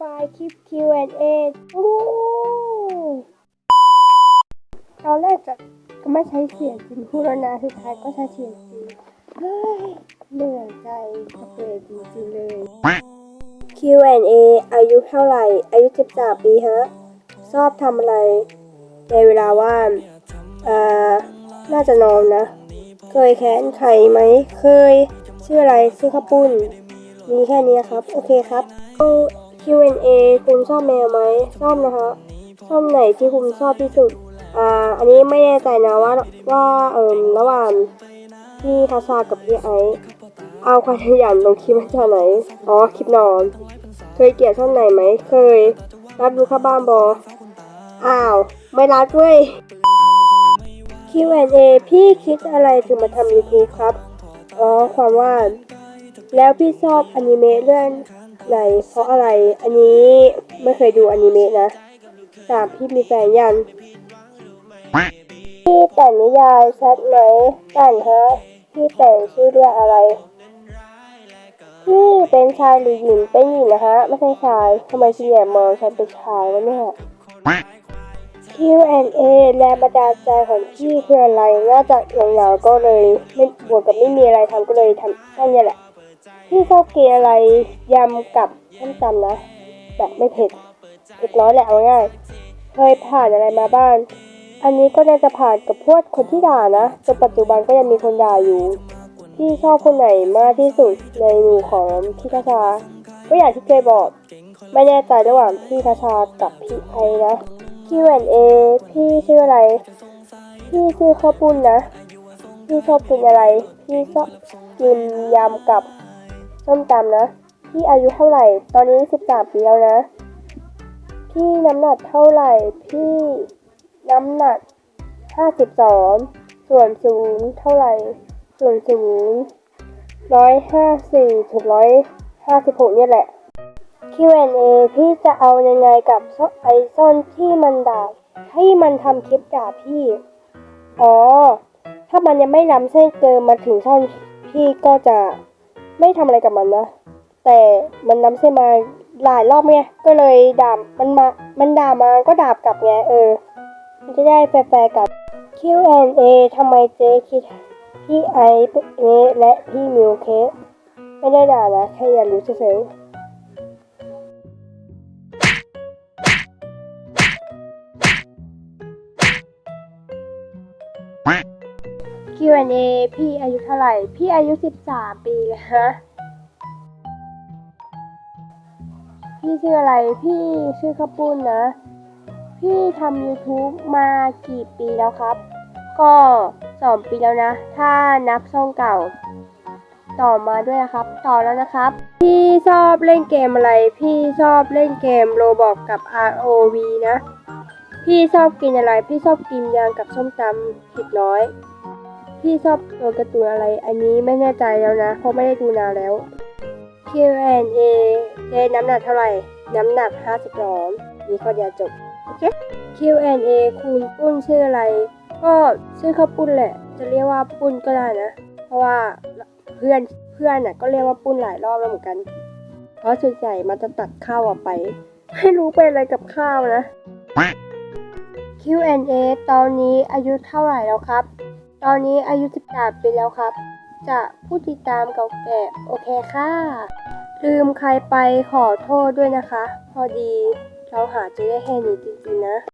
ไฟล์คลิป Q&A โอ้ตอนแรกจะก็ไม่ใช้เสียงจริงพูดแล้วนะสุดท้ายก็ใช้เสียงจริงเฮ้ยเหนื่อยใจกับตัวเองจริงๆเลย Q&A อายุเท่าไหร่ อายุ13ปีฮะ ชอบทำอะไร ในเวลาว่างอ่า น่าจะนอนนะ เคยแค้นใครไหม เคย ชื่ออะไร ชื่อข้าปุ้น มีแค่นี้ครับ โอเคครับ Q&A คุณชอบแมวไหมชอบนะคะชอบไหนที่คุณชอบที่สุด อ่า อันนี้ไม่แน่ใจนะว่าว่าเอ่มระหว่างพี่ทัชากับพี่ไอซ์เอาความขยันลงคลิปมาจากไหน อ๋อ คลิปนอน เคยเกลียดช่องไหนไหม เคย รับดูค่าบ้านบอ อ้าว ไม่รับเว้ย Q&A พี่คิดอะไรถึงมาทำ YouTube ครับ อ๋อ ความว่า แล้วพี่ชอบอนิเมะเรื่อง ไหนเพราะอะไร อันนี้ไม่เคยดูอนิเมะนะสามพี่มีแฟนยังพี่แต่งนิยายชัดไหมแต่งฮะพี่แต่งชื่อเรื่องอะไรพี่เป็นชายหรือหญิงเป็นหญิงนะคะ ไม่ใช่ชายทำไมพี่แอบมองฉันเป็นชายวะเนี่ย Q&A แรงบันดาลใจของพี่คืออะไรน่าจะเหงาๆก็เลยไม่บวกกับไม่มีอะไรทำก็เลยทำแค่นี้แหละ พี่ชอบกินอะไรยำกับส้มตำนะ แบบไม่เผ็ดเผ็ดน้อยแหละเอาง่ายเคยผ่านอะไรมาบ้างอันนี้ก็น่าจะผ่านกับพวกคนที่ด่านะจนปัจจุบันก็ยังมีคนด่าอยู่ พี่ชอบคนไหนมากที่สุดในหมู่ของพี่คาชา ก็อย่างที่เคยบอก ไม่แน่ใจระหว่างพี่คาชากับพี่ไอนะ Q&A พี่ชื่ออะไร พี่ชื่อข้าวปุ้นนะ พี่ชอบกินอะไร พี่ชอบกินยำกับ ส้มตำนะ พี่อายุเท่าไหร่ ตอนนี้ 13 ปีแล้วนะ พี่น้ำหนักเท่าไหร่ พี่น้ำหนัก 52 ส่วนสูงเท่าไหร่ ส่วนสูง154ถึง156เนี่ยแหละ Q&A พี่จะเอายังไงกับไอซอนที่มันด่าที่มันทำคลิปด่าพี่ อ๋อ ถ้ามันยังไม่ล้ำเส้นเกินมาถึงช่องพี่ก็จะ ไม่ทำอะไรกับมันนะ แต่มันน้ำเส้นมาหลายรอบไงก็เลยด่ามันมา มันด่ามาก็ด่ากลับไงเออ มันจะได้แฟร์กับ Q&A ทำไมเจ๊คิดพี่ไอเอและพี่มิวเคไม่ได้ด่านะแค่อยากรู้เฉยๆ Q&A พี่อายุเท่าไหร่ พี่อายุ 13 ปีแล้วฮะ พี่ชื่ออะไร พี่ชื่อข้าปุ้นนะ พี่ทำ YouTube มากี่ปีแล้วครับ ก็สองปีแล้วนะ ถ้านับช่องเก่า ต่อมาด้วยนะครับ ต่อแล้วนะครับ พี่ชอบเล่นเกมอะไร พี่ชอบเล่นเกมโรบอกกับ ROV นะ พี่ชอบกินอะไร พี่ชอบกินยางกับส้มตำผิดน้อย พี่ชอบตัวการ์ตูนอะไร อันนี้ไม่แน่ใจแล้วนะ เพราะไม่ได้ดูนานแล้ว Q&A เจน้ำหนักเท่าไหร่ น้ำหนัก 52 มีข้อเดียวจบ โอเค Q&A คุณปุ้นชื่ออะไร ก็ชื่อข้าปุ้นแหละ จะเรียกว่าปุ้นก็ได้นะ เพราะว่าเพื่อนเพื่อนน่ะก็เรียกว่าปุ้นหลายรอบแล้วเหมือนกัน เพราะส่วนใหญ่มันจะตัดข้าวออกไป ไม่รู้เป็นอะไรกับข้าวนะ Q&A ตอนนี้อายุเท่าไหร่แล้วครับ ตอนนี้อายุ 13 ปีแล้วครับ จะผู้ติดตามเก่าแก่ โอเคค่ะ ลืมใครไปขอโทษด้วยนะคะ พอดีเราหาเจอได้แค่นี้จริงๆนะ